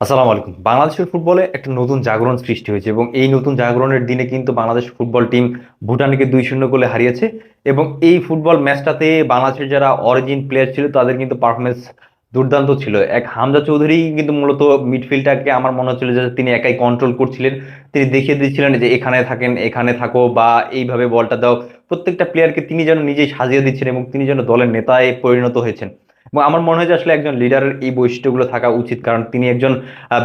আসসালামু আলাইকুম। বাংলাদেশের ফুটবলে একটা নতুন জাগরণ সৃষ্টি হয়েছে এবং এই নতুন জাগরণের দিনে কিন্তু বাংলাদেশ ফুটবল টিম ভুটানকে দুই শূন্য গোলে হারিয়েছে এবং এই ফুটবল ম্যাচটাতে বাংলাদেশের যারা অরিজিন প্লেয়ার ছিল তাদের কিন্তু পারফরমেন্স দুর্দান্ত ছিল। এক হামজা চৌধুরী কিন্তু মূলত মিডফিল্ডটাকে আমার মনে হচ্ছিল যে তিনি একাই কন্ট্রোল করছিলেন। তিনি দেখিয়ে দিচ্ছিলেন যে এখানে থাকেন, এখানে থাকো বা এইভাবে বলটা দাও। প্রত্যেকটা প্লেয়ারকে তিনি যেন নিজেই সাজিয়ে দিচ্ছেন এবং তিনি যেন দলের নেতায় পরিণত হয়েছেন। এবং আমার মনে হয় যে আসলে একজন লিডারের এই বৈশিষ্ট্যগুলো থাকা উচিত। কারণ তিনি একজন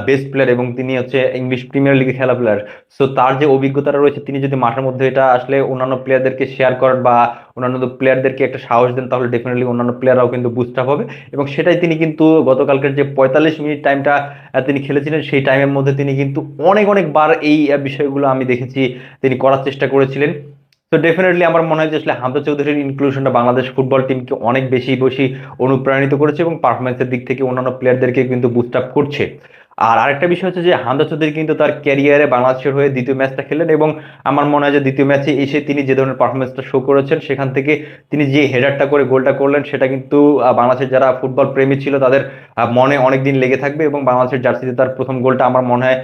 বেস্ট প্লেয়ার এবং তিনি হচ্ছে ইংলিশ প্রিমিয়ার লিগে খেলা প্লেয়ার সো তার যে অভিজ্ঞতাটা রয়েছে, তিনি যদি মাঠের মধ্যে এটা আসলে অন্যান্য প্লেয়ারদেরকে শেয়ার করেন বা অন্যান্য প্লেয়ারদেরকে একটা সাহস দেন, তাহলে ডেফিনেটলি অন্যান্য প্লেয়াররাও কিন্তু বুস্ট আপ হবে। এবং সেটাই তিনি কিন্তু গতকালকের যে পঁয়তাল্লিশ মিনিট টাইমটা তিনি খেলেছিলেন, সেই টাইমের মধ্যে তিনি কিন্তু অনেক, অনেকবার এই বিষয়গুলো আমি দেখেছি। তিনি করার চেষ্টা করেছিলেন। তো ডেফিনেটলি আমার মনে হয় যে আসলে হামজা চৌধুরীর ইনক্লুশনটা বাংলাদেশ ফুটবল টিমকে অনেক বেশি বেশি অনুপ্রাণিত করেছে এবং পারফরমেন্সের দিক থেকে অন্যান্য প্লেয়ারদেরকে কিন্তু বুস্ট আপ করছে। আর আরেকটা বিষয় হচ্ছে যে হামজা চৌধুরী কিন্তু তার ক্যারিয়ারে বাংলাদেশের হয়ে দ্বিতীয় ম্যাচটা খেলেন এবং আমার মনে হয় যে দ্বিতীয় ম্যাচে এসে তিনি যে ধরনের পারফরমেন্সটা শো করেছেন, সেখান থেকে তিনি যে হেডারটা করে গোলটা করলেন, সেটা কিন্তু বাংলাদেশের যারা ফুটবল প্রেমী ছিল তাদের মনে অনেকদিন লেগে থাকবে এবং বাংলাদেশের জার্সিতে তার প্রথম গোলটা আমার মনে হয়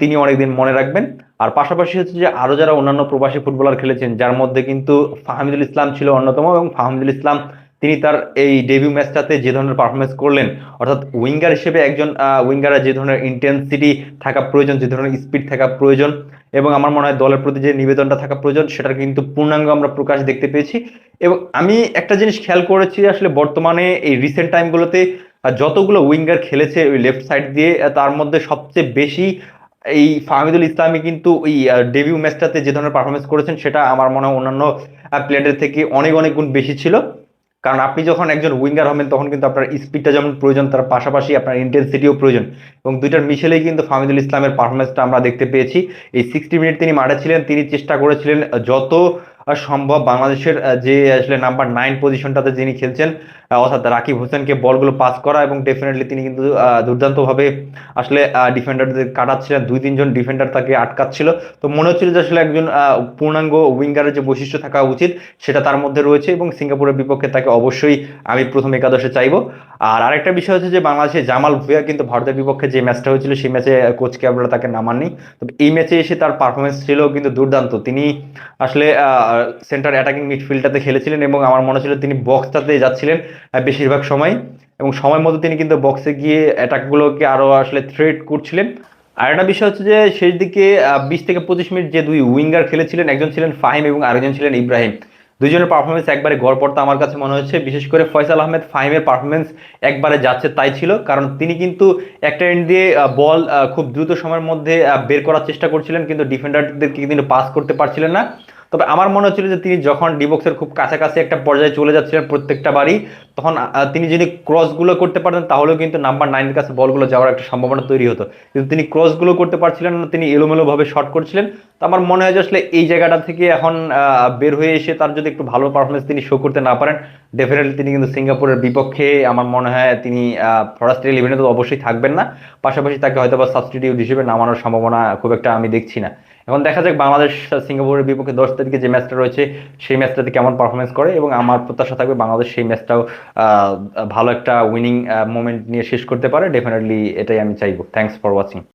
তিনি অনেকদিন মনে রাখবেন। আর পাশাপাশি হচ্ছে যে আরও যারা অন্যান্য প্রবাসী ফুটবলার খেলেছেন, যার মধ্যে কিন্তু ফাহমিদুল ইসলাম ছিল অন্যতম এবং ফাহমিদুল ইসলাম তিনি তার এই ডেবিউ ম্যাচটাতে যে ধরনের পারফরমেন্স করলেন, অর্থাৎ উইঙ্গার হিসেবে একজন উইঙ্গারের যে ধরনের ইন্টেন্সিটি থাকা প্রয়োজন, যে ধরনের স্পিড থাকা প্রয়োজন এবং আমার মনে হয় দলের প্রতি যে নিবেদনটা থাকা প্রয়োজন, সেটার কিন্তু পূর্ণাঙ্গ আমরা প্রকাশ দেখতে পেয়েছি। এবং আমি একটা জিনিস খেয়াল করেছি আসলে বর্তমানে এই রিসেন্ট টাইমগুলোতে যতগুলো উইঙ্গার খেলেছে ওই লেফট সাইড দিয়ে তার মধ্যে সবচেয়ে বেশি এই ফাহমিদুল ইসলামী কিন্তু ওই ডেবিউ ম্যাচটাতে যে ধরনের পারফরমেন্স করেছেন, সেটা আমার মনে হয় অন্যান্য প্লেয়ারদের থেকে অনেক অনেক গুণ বেশি ছিল। কারণ আপনি যখন একজন উইঙ্গার হবেন, তখন কিন্তু আপনার স্পিডটা যেমন প্রয়োজন, তার পাশাপাশি আপনার ইন্টেন্সিটিও প্রয়োজন। এবং দুইটার মিশেলেই কিন্তু ফাহমিদুল ইসলামের পারফরমেন্সটা আমরা দেখতে পেয়েছি। এই সিক্সটি মিনিট তিনি মাঠে ছিলেন, তিনি চেষ্টা করেছিলেন যত সম্ভব বাংলাদেশের যে, আসলে নাম্বার নাইন পজিশনটাতে যিনি খেলছেন অর্থাৎ রাকিব হোসেনকে বলগুলো পাস করা এবং ডেফিনেটলি তিনি কিন্তু দুর্দান্তভাবে আসলে ডিফেন্ডারদের কাটাচ্ছিলেন। দুই, তিনজন ডিফেন্ডার তাকে আটকাচ্ছিল। তো মনে হচ্ছিল যে আসলে একজন পূর্ণাঙ্গ উইঙ্গারের যে বৈশিষ্ট্য থাকা উচিত, সেটা তার মধ্যে রয়েছে এবং সিঙ্গাপুরের বিপক্ষে তাকে অবশ্যই আমি প্রথম একাদশে চাইব। আর আরেকটা বিষয় হচ্ছে যে বাংলাদেশে জামাল ভুয়া কিন্তু ভারতের বিপক্ষে যে ম্যাচটা হয়েছিল, সেই ম্যাচে কোচ ক্যাবরা তাকে নামাননি তবে এই ম্যাচে এসে তার পারফরমেন্স ছিল কিন্তু দুর্দান্ত। তিনি আসলে সেন্টার অ্যাটাকিং মিডফিল্ডটাতে খেলেছিলেন এবং আমার মনে ছিল তিনি বক্সটাতে যাচ্ছিলেন বেশিরভাগ সময়। এবং সময় মতো তিনি কিন্তু বক্সে গিয়ে অ্যাটাকগুলোকে আরও আসলে থ্রেট করছিলেন। আর একটা বিষয় হচ্ছে যে শেষ দিকে বিশ থেকে পঁচিশ মিনিট যে দুই উইঙ্গার খেলেছিলেন, একজন ছিলেন ফাহিম এবং আরেকজন ছিলেন ইব্রাহিম। দুজনের পারফরমেন্স একবারে গড় পড়তে আমার কাছে মনে হচ্ছে। বিশেষ করে ফয়সাল আহমেদ ফাহিমের পারফরমেন্স একবারে যাচ্ছে তাই ছিল, কারণ তিনি কিন্তু একটা এন্ড দিয়ে বল খুব দ্রুত সময়ের মধ্যে বের করার চেষ্টা করছিলেন, কিন্তু ডিফেন্ডারদেরকে কিন্তু পাস করতে পারছিলেন না। তবে আমার মনে হচ্ছিল যে তিনি যখন ডিবক্সের খুব কাছাকাছি একটা পর্যায়ে চলে যাচ্ছিলেন প্রত্যেকটা বাড়ি তখন তিনি যদি ক্রসগুলো করতে পারতেন, তাহলেও কিন্তু নাম্বার নাইনের কাছে বলগুলো যাওয়ার একটা সম্ভাবনা তৈরি হতো। কিন্তু তিনি ক্রসগুলো করতে পারছিলেন না, তিনি এলোমেলোভাবে শর্ট করছিলেন। তো আমার মনে হয় যে আসলে এই জায়গাটা থেকে এখন বের হয়ে এসে তার যদি একটু ভালো পারফরমেন্স তিনি শো করতে না পারেন ডেফিনেটলি তিনি কিন্তু সিঙ্গাপুরের বিপক্ষে আমার মনে হয় তিনি ফরাস্ট ইলেভেনে তো অবশ্যই থাকবেন না। পাশাপাশি তাকে হয়তো বা সাবস্টিটিউট হিসেবে নামানোর সম্ভাবনা খুব একটা আমি দেখছি না। এখন দেখা যাক বাংলাদেশ সিঙ্গাপুরের বিপক্ষে দশ তারিখে যে ম্যাচটা রয়েছে, সেই ম্যাচটাতে কেমন পারফরমেন্স করে এবং আমার প্রত্যাশা থাকবে বাংলাদেশ সেই ম্যাচটাও ভালো একটা উইনিং মোমেন্ট নিয়ে শেষ করতে পারে। ডেফিনেটলি এটাই আমি চাইব। Thanks for watching